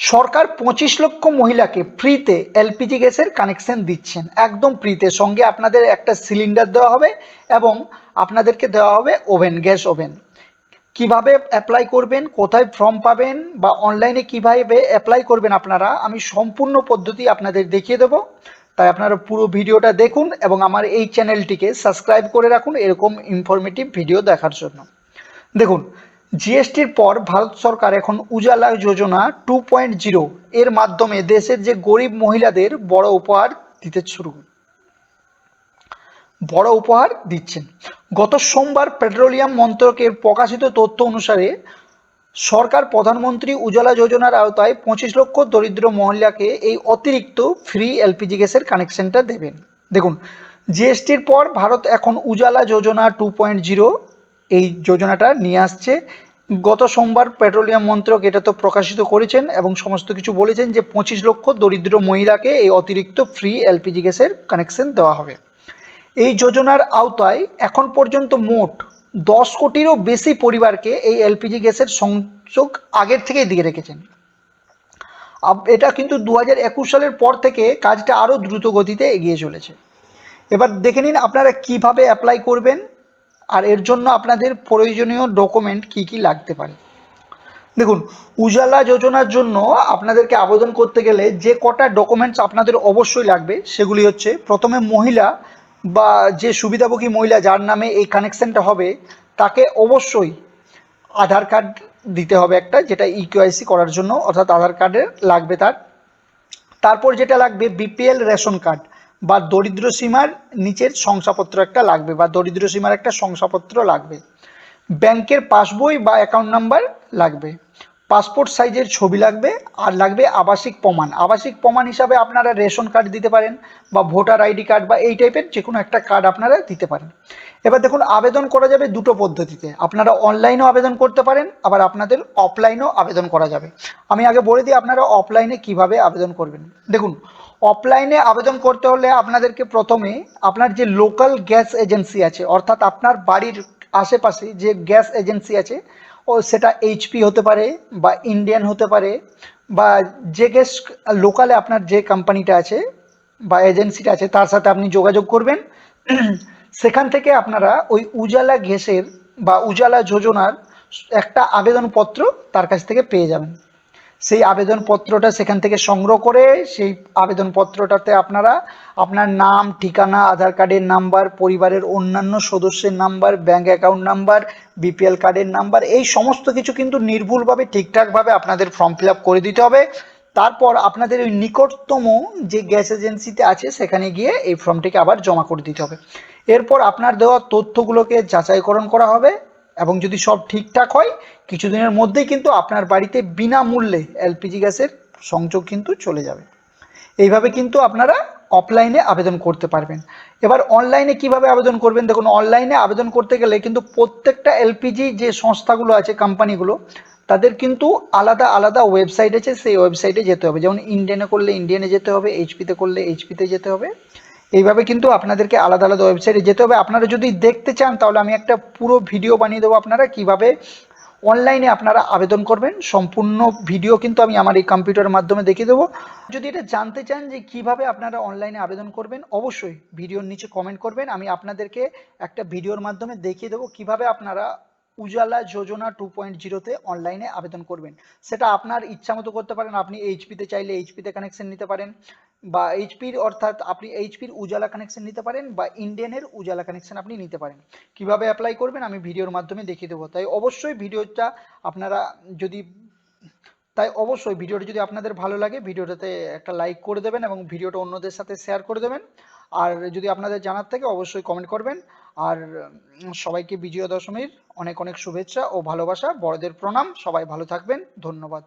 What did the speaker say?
সরকার পঁচিশ লক্ষ মহিলাকে ফ্রিতে এলপিজি গ্যাসের কানেকশন দিচ্ছেন। একদম ফ্রিতে। সঙ্গে আপনাদের একটা সিলিন্ডার দেওয়া হবে এবং আপনাদেরকে দেওয়া হবে ওভেন, গ্যাস ওভেন। কীভাবে অ্যাপ্লাই করবেন, কোথায় ফর্ম পাবেন বা অনলাইনে কীভাবে অ্যাপ্লাই করবেন আপনারা, আমি সম্পূর্ণ পদ্ধতি আপনাদের দেখিয়ে দেবো। তাই আপনারা পুরো ভিডিওটা দেখুন এবং আমার এই চ্যানেলটিকে সাবস্ক্রাইব করে রাখুন এরকম ইনফরমেটিভ ভিডিও দেখার জন্য। দেখুন জিএসটির পর ভারত সরকার এখন Ujala Yojana two point zero এর মাধ্যমে দেশের যে গরিব মহিলাদের বড় উপহার দিতে শুরু বড় উপহার দিচ্ছেন। গত সোমবার পেট্রোলিয়াম মন্ত্রকের প্রকাশিত তথ্য অনুসারে সরকার প্রধানমন্ত্রী উজালা যোজনার আওতায় পঁচিশ লক্ষ দরিদ্র মহিলাকে এই অতিরিক্ত ফ্রি এলপিজি গ্যাসের কানেকশনটা দেবেন। দেখুন, জিএসটির পর ভারত এখন Ujala Yojana two point zero এই যোজনাটা নিয়ে আসছে। গত সোমবার পেট্রোলিয়াম মন্ত্রক এটা তো প্রকাশিত করেছেন এবং সমস্ত কিছু বলেছেন যে পঁচিশ লক্ষ দরিদ্র মহিলাকে এই অতিরিক্ত ফ্রি এলপিজি গ্যাসের কানেকশন দেওয়া হবে। এই যোজনার আওতায় এখন পর্যন্ত মোট দশ কোটিরও বেশি পরিবারকে এই এলপিজি গ্যাসের সংযোগ আগের থেকেই দিয়ে রেখেছেন। এটা কিন্তু দু হাজার একুশ সালের পর থেকে কাজটা আরও দ্রুত গতিতে এগিয়ে চলেছে। এবার দেখে নিন আপনারা কীভাবে অ্যাপ্লাই করবেন। আর এর জন্য আপনাদের প্রয়োজনীয় ডকুমেন্ট কি কি লাগতে পারে? দেখুন, উজালা যোজনার জন্য আপনাদেরকে আবেদন করতে গেলে যে কটা ডকুমেন্টস আপনাদের অবশ্যই লাগবে, সেগুলি হচ্ছে, প্রথমে মহিলা বা যে সুবিধাভোগী মহিলা যার নামে এই কানেকশনটা হবে, তাকে অবশ্যই আধার কার্ড দিতে হবে একটা, যেটা ইকিউআইসি করার জন্য, অর্থাৎ আধার কার্ডের লাগবে তার। তারপর যেটা লাগবে বিপিএল রেশন কার্ড বা দরিদ্র সীমার নিচের শংসাপত্র একটা লাগবে বা দরিদ্র সীমার একটা শংসাপত্র লাগবে। ব্যাংকের পাসবই বা অ্যাকাউন্ট নাম্বার লাগবে। পাসপোর্ট সাইজের ছবি লাগবে আর লাগবে আবাসিক প্রমাণ। আবাসিক প্রমাণ হিসাবে আপনারা রেশন কার্ড দিতে পারেন বা ভোটার আইডি কার্ড বা এই টাইপের যে কোনো একটা কার্ড আপনারা দিতে পারেন। এবার দেখুন, আবেদন করা যাবে দুটো পদ্ধতিতে। আপনারা অনলাইনেও আবেদন করতে পারেন, আবার আপনাদের অফলাইনেও আবেদন করা যাবে। আমি আগে বলে দিই, আপনারা অফলাইনে কীভাবে আবেদন করবেন। দেখুন অফলাইনে আবেদন করতে হলে আপনাদেরকে প্রথমে আপনার যে লোকাল গ্যাস এজেন্সি আছে, অর্থাৎ আপনার বাড়ির আশেপাশে যে গ্যাস এজেন্সি আছে, ও সেটা এইচপি হতে পারে বা ইন্ডিয়ান হতে পারে বা যে গ্যাস লোকালে আপনার যে কোম্পানিটা আছে বা এজেন্সিটা আছে, তার সাথে আপনি যোগাযোগ করবেন। সেখান থেকে আপনারা ওই উজালা গ্যাসের বা উজালা যোজনার একটা আবেদনপত্র তার কাছ থেকে পেয়ে যাবেন। সেই আবেদনপত্রটা সেখান থেকে সংগ্রহ করে সেই আবেদনপত্রটাতে আপনারা আপনার নাম, ঠিকানা, আধার কার্ডের নাম্বার, পরিবারের অন্যান্য সদস্যের number bank account number, BPL কার্ডের নাম্বার, এই সমস্ত কিছু কিন্তু নির্ভুলভাবে, ঠিকঠাকভাবে আপনাদের ফর্ম ফিল করে দিতে হবে। তারপর আপনাদের ওই নিকটতম যে গ্যাস এজেন্সিতে আছে, সেখানে গিয়ে এই ফর্মটিকে আবার জমা করে দিতে হবে। এরপর আপনার দেওয়া তথ্যগুলোকে যাচাইকরণ করা হবে। এবং যদি সব ঠিকঠাক হয়, কিছুদিনের মধ্যেই কিন্তু আপনার বাড়িতে বিনামূল্যে এলপিজি গ্যাসের সংযোগ কিন্তু চলে যাবে। এইভাবে কিন্তু আপনারা অফলাইনে আবেদন করতে পারবেন। এবার অনলাইনে কীভাবে আবেদন করবেন? দেখুন অনলাইনে আবেদন করতে গেলে কিন্তু প্রত্যেকটা এলপিজি যে সংস্থাগুলো আছে কোম্পানিগুলো তাদের কিন্তু আলাদা আলাদা ওয়েবসাইট আছে, সেই ওয়েবসাইটে যেতে হবে। যেমন ইন্ডিয়ানে করলে ইন্ডিয়ানে যেতে হবে এইচপিতে করলে এইচপিতে যেতে হবে। এইভাবে কিন্তু আপনাদেরকে আলাদা আলাদা ওয়েবসাইটে যেতে হবে। আপনারা যদি দেখতে চান, তাহলে আমি একটা পুরো ভিডিও বানিয়ে দেবো আপনারা কীভাবে অনলাইনে আপনারা আবেদন করবেন। সম্পূর্ণ ভিডিও কিন্তু আমি আমার এই কম্পিউটারের মাধ্যমে দেখিয়ে দেবো। যদি এটা জানতে চান যে কীভাবে আপনারা অনলাইনে আবেদন করবেন, অবশ্যই ভিডিওর নিচে কমেন্ট করবেন। আমি আপনাদেরকে একটা ভিডিওর মাধ্যমে দেখিয়ে দেবো কীভাবে আপনারা উজালা যোজনা টু পয়েন্ট জিরোতে অনলাইনে আবেদন করবেন। সেটা আপনার ইচ্ছা মতো করতে পারেন, আপনি এইচপিতে চাইলে এইচপিতে কানেকশন নিতে পারেন, বা এইচপির অর্থাৎ আপনি এইচপির উজালা কানেকশন নিতে পারেন, বা ইন্ডিয়ানের উজালা কানেকশন আপনি নিতে পারেন। কীভাবে অ্যাপ্লাই করবেন আমি ভিডিওর মাধ্যমে দেখিয়ে দেবো। তাই অবশ্যই ভিডিওটা আপনারা যদি, তাই অবশ্যই ভিডিওটা যদি আপনাদের ভালো লাগে, ভিডিওটাতে একটা লাইক করে দেবেন এবং ভিডিওটা অন্যদের সাথে শেয়ার করে দেবেন। আর যদি আপনাদের জানার থাকে, অবশ্যই কমেন্ট করবেন। আর সবাইকে বিজয়া দশমীর অনেক অনেক শুভেচ্ছা ও ভালোবাসা। বড়দের প্রণাম। সবাই ভালো থাকবেন। ধন্যবাদ।